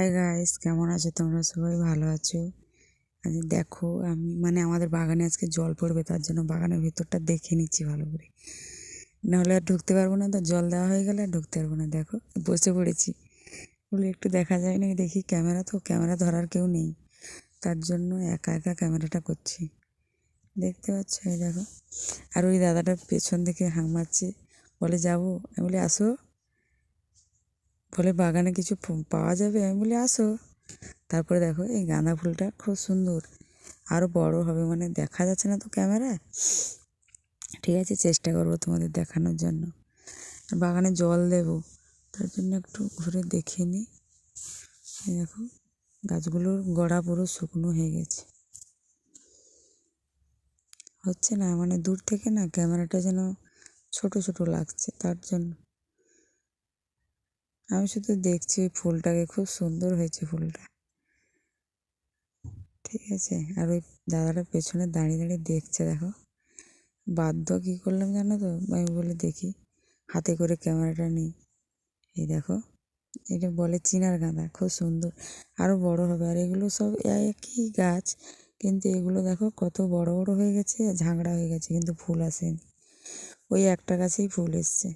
Hi guys কেমন আছো? তোমরা সবাই ভালো আছো? আজ দেখো, আমি মানে আমাদের বাগানে আজকে জল পড়বে, তার জন্য বাগানের ভিতরটা দেখে নিচ্ছি ভালো করে। নাহলে আর ঢুকতে পারব না, তো জল দেওয়া হয়ে গেলে আর ঢুকতে পারব না। দেখো, বসে পড়েছি। বলে, একটু দেখা যায় না দেখি ক্যামেরা তো, ক্যামেরা ধরার কেউ নেই। তার জন্য একা একা ক্যামেরাটা করছি। দেখতে পাচ্ছ? এই দেখো। আর ওই দাদাটা পেছন থেকে হাঁক মারছে বলে, যাব? আমি বলি, আসো। বলে, বাগানে কিছু পাওয়া যাবে? আমি বলি, আসো। তারপরে দেখো, এই গাঁদা ফুলটা খুব সুন্দর। আরও বড় হবে মানে দেখা যাচ্ছে না তো ক্যামেরায়। ঠিক আছে, চেষ্টা করব তোমাদের দেখানোর জন্য। বাগানে জল দেবো, তার জন্য একটু ঘুরে দেখে নিই। দেখো, গাছগুলোর গোড়া পুরো শুকনো হয়ে গেছে। হচ্ছে না মানে দূর থেকে না ক্যামেরাটা যেন ছোট ছোট লাগছে তার জন্য। আমি শুধু দেখছি ওই ফুলটাকে, খুব সুন্দর হয়েছে ফুলটা। ঠিক আছে, আর ওই দাদাটা পেছনে দাঁড়িয়ে দাঁড়িয়ে দেখছে, দেখো। বাধ্য কী করলাম জানো তো? আমি বলে, দেখি, হাতে করে ক্যামেরাটা নিই এই দেখো, এটা বলে চিনার গাঁদা, খুব সুন্দর। আরও বড় হবে, আর এগুলো সব একই গাছ, কিন্তু এগুলো দেখো কত বড় বড় হয়ে গেছে ঝাংড়া হয়ে গেছে, কিন্তু ফুল আসেনি। ওই একটা গাছেই ফুল এসছে।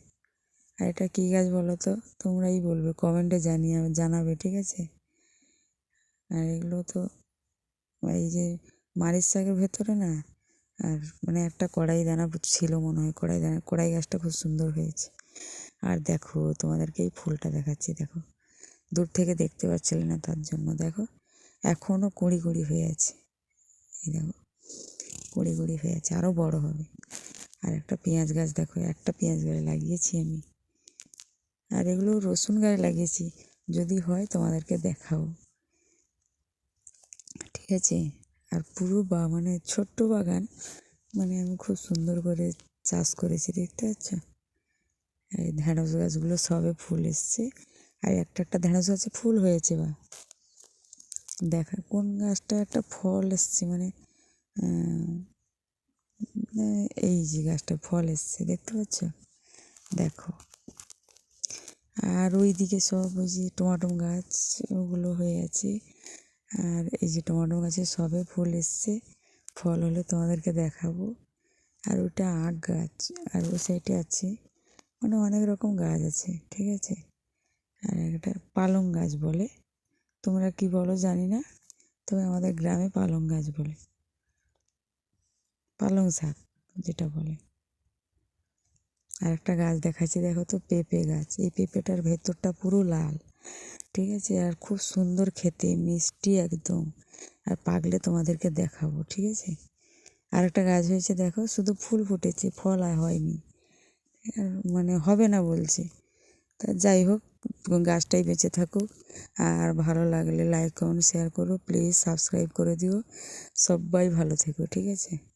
আর এটা কী গাছ বলো তো? তোমরাই বলবে, কমেন্টে জানিয়ে জানাবে, ঠিক আছে? আর এগুলো তো এই যে মারিচ শাকের ভেতরে না, আর মানে একটা কড়াই দানা ছিল মনে হয়, কড়াই দানা, কড়াই গাছটা খুব সুন্দর হয়েছে। আর দেখো, তোমাদেরকে এই ফুলটা দেখাচ্ছি, দেখো। দূর থেকে দেখতে পাচ্ছিলে না তার জন্য, দেখো। এখনও কুড়ি কুড়ি হয়ে আছে। এই দেখো, কুড়ি কুড়ি হয়ে আছে আরও বড় হবে। আর একটা পেঁয়াজ গাছ দেখো, একটা পেঁয়াজ গাছ লাগিয়েছি আমি। আর এগুলো রসুন গাছ লাগিয়েছি। যদি হয় তোমাদেরকে দেখাও। ঠিক আছে? আর পুরো বা মানে ছোট্ট বাগান মানে আমি খুব সুন্দর করে চাষ করেছি, দেখতে পাচ্ছ? এই ঢ্যাঁড়স গাছগুলো সবে ফুল এসছে। আর একটা একটা ঢ্যাঁড়স গাছে ফুল হয়েছে বা। দেখা, কোন গাছটা একটা ফল এসছে মানে এই যে গাছটা ফল এসছে, দেখতে পাচ্ছ? দেখো। আর ওই দিকে সব ওই যে টমাটো গাছ, ওগুলো হয়ে আছে। আর এই যে টমাটো গাছে সবে ফুল এসছে। ফল হলে তোমাদেরকে দেখাবো। আর ওটা আখ গাছ, আর ওই সাইডে আছে। মানে অনেক রকম গাছ আছে, ঠিক আছে? আর একটা পালং গাছ বলে। তোমরা কি বলো জানি না, তবে আমাদের গ্রামে পালং গাছ বলে। পালং শাক যেটা বলে। আর একটা গাছ দেখাচ্ছি, দেখো তো পেঁপে গাছ। এই পেঁপেটার ভেতরটা পুরো লাল, ঠিক আছে? আর খুব সুন্দর খেতে, মিষ্টি একদম। আর পাকলে তোমাদেরকে দেখাবো, ঠিক আছে? আর একটা গাছ হয়েছে, দেখো, শুধু ফুল ফুটেছে, ফল আর হয়নি। মানে হবে না বলছে। তা যাই হোক, গাছটাই বেঁচে থাকুক। আর ভালো লাগলে লাইক কমেন্ট শেয়ার করো প্লিজ সাবস্ক্রাইব করে দিও। সবাই ভালো থেকো, ঠিক আছে?